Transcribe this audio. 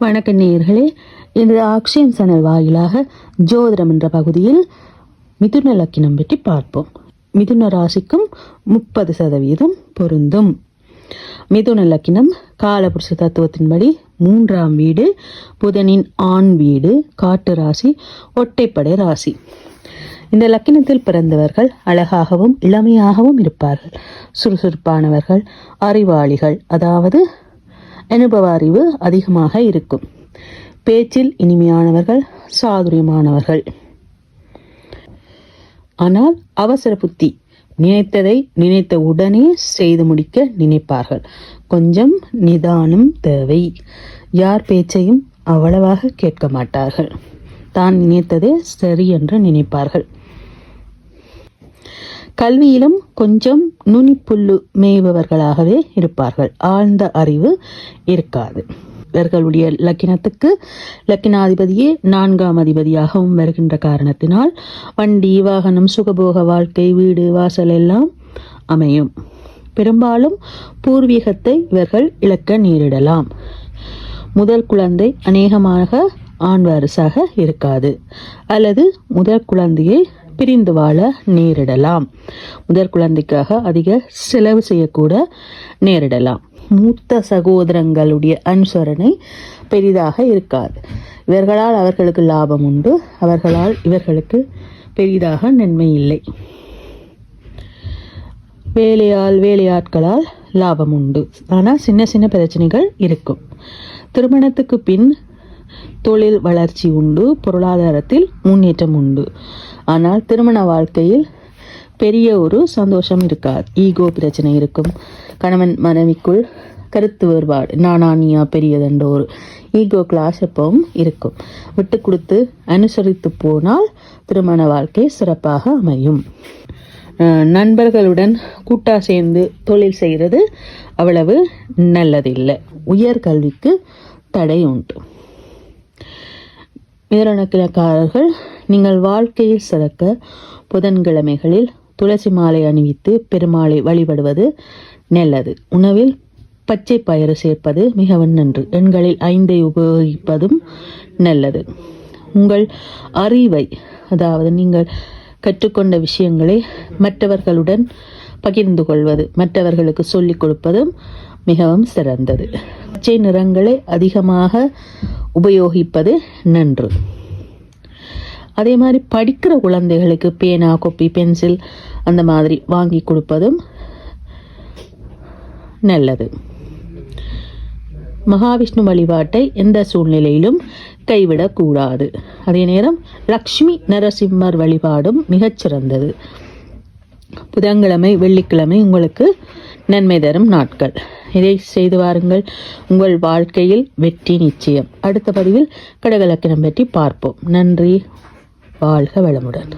வணக்க நேயர்களே இன்று அக்ஷயம் சனல் வாயிலாக ஜோதிடம் என்ற பகுதியில் மிதுன லக்கினம் பற்றி பார்ப்போம். மிதுன ராசிக்கும் முப்பது சதவீதம் பொருந்தும். மிதுன லக்கினம் காலபுருஷ தத்துவத்தின்படி மூன்றாம் வீடு புதனின் ஆண் வீடு காட்டு ராசி ஒட்டைப்படை ராசி. இந்த லக்கினத்தில் பிறந்தவர்கள் அழகாகவும் இளமையாகவும் இருப்பார்கள். சுறுசுறுப்பானவர்கள் அறிவாளிகள் அதாவது அனுபவ அறிவு அதிகமாக இருக்கும். பேச்சில் இனிமையானவர்கள் சாதுரியமானவர்கள். ஆனால் அவசர புத்தி நினைத்ததை நினைத்த உடனே செய்து முடிக்க நினைப்பார்கள். கொஞ்சம் நிதானம் தேவை. யார் பேச்சையும் அவ்வளவாக கேட்க மாட்டார்கள். தான் நினைத்ததே சரி என்று நினைப்பார்கள். கல்வியிலும் கொஞ்சம் நுனிப்புல்லு மேய்பவர்களாகவே இருப்பார்கள். ஆழ்ந்த அறிவு இருக்காது. இவர்களுடைய லக்கினத்துக்கு லக்கினாதிபதியே நான்காம் அதிபதியாகவும் வருகின்ற காரணத்தினால் வண்டி வாகனம் சுகபோக வாழ்க்கை வீடு வாசல் எல்லாம் அமையும். பெரும்பாலும் பூர்வீகத்தை இவர்கள் இழக்க நேரிடலாம். முதல் குழந்தை அநேகமாக ஆண் வாரிசாக இருக்காது. அல்லது முதல் குழந்தையை பிரிந்து வாழ நேரிடலாம். முதற் குழந்தைக்காக அதிக செலவு செய்யக்கூட நேரிடலாம். மூத்த சகோதரங்களுடைய அனுசரணை பெரிதாக இருக்காது. இவர்களால் அவர்களுக்கு லாபம் உண்டு. அவர்களால் இவர்களுக்கு பெரிதாக நன்மை இல்லை. வேலையால் வேலையாட்களால் லாபம் உண்டு. ஆனால் சின்ன சின்ன பிரச்சனைகள் இருக்கும். திருமணத்துக்கு பின் தொழில் வளர்ச்சி உண்டு பொருளாதாரத்தில் முன்னேற்றம் உண்டு. ஆனால் திருமண வாழ்க்கையில் பெரிய ஒரு சந்தோஷம் இருக்காது. ஈகோ பிரச்சனை இருக்கும். கணவன் மனைவிக்குள் கருத்து வேறுபாடு. நானா நீயா பெரியதென்ற ஒரு ஈகோ கிளாஸ் எப்பவும் இருக்கும். விட்டு கொடுத்து அனுசரித்து போனால் திருமண வாழ்க்கை சிறப்பாக அமையும். நண்பர்களுடன் கூட்டா சேர்ந்து தொழில் செய்கிறது அவ்வளவு நல்லதில்லை. உயர்கல்விக்கு தடை உண்டு. மிதனக்கிழக்காரர்கள் நீங்கள் வாழ்க்கையில் சிறக்க புதன்கிழமைகளில் துளசி மாலை அணிவித்து பெருமாளை வழிபடுவது நல்லது. உணவில் பச்சை பயிறு சேர்ப்பது மிகவும் நன்று. எண்களில் ஐந்தை உபயோகிப்பதும் நல்லது. உங்கள் அறிவை அதாவது நீங்கள் கற்றுக்கொண்ட விஷயங்களை மற்றவர்களுடன் பகிர்ந்து கொள்வது மற்றவர்களுக்கு சொல்லிக் கொடுப்பதும் மிகவும் சிறந்தது. பச்சை நிறங்களை அதிகமாக உபயோகிப்பது நன்று. அதே மாதிரி படிக்கிற குழந்தைகளுக்கு பேனா கொப்பி பென்சில் அந்த மாதிரி வாங்கி கொடுப்பதும் நல்லது. மகாவிஷ்ணு வழிபாட்டை எந்த சூழ்நிலையிலும் கைவிடக்கூடாது. அதே நேரம் லக்ஷ்மி நரசிம்மர் வழிபாடும் மிகச்சிறந்தது. புதன்கிழமை வெள்ளிக்கிழமை உங்களுக்கு நன்மை தரும் நாட்கள். இதை செய்து வாருங்கள். உங்கள் வாழ்க்கையில் வெற்றி நிச்சயம். அடுத்த பதிவில் கடகலக்கினம் பற்றி பார்ப்போம். நன்றி. வாழ்க வளமுடன்.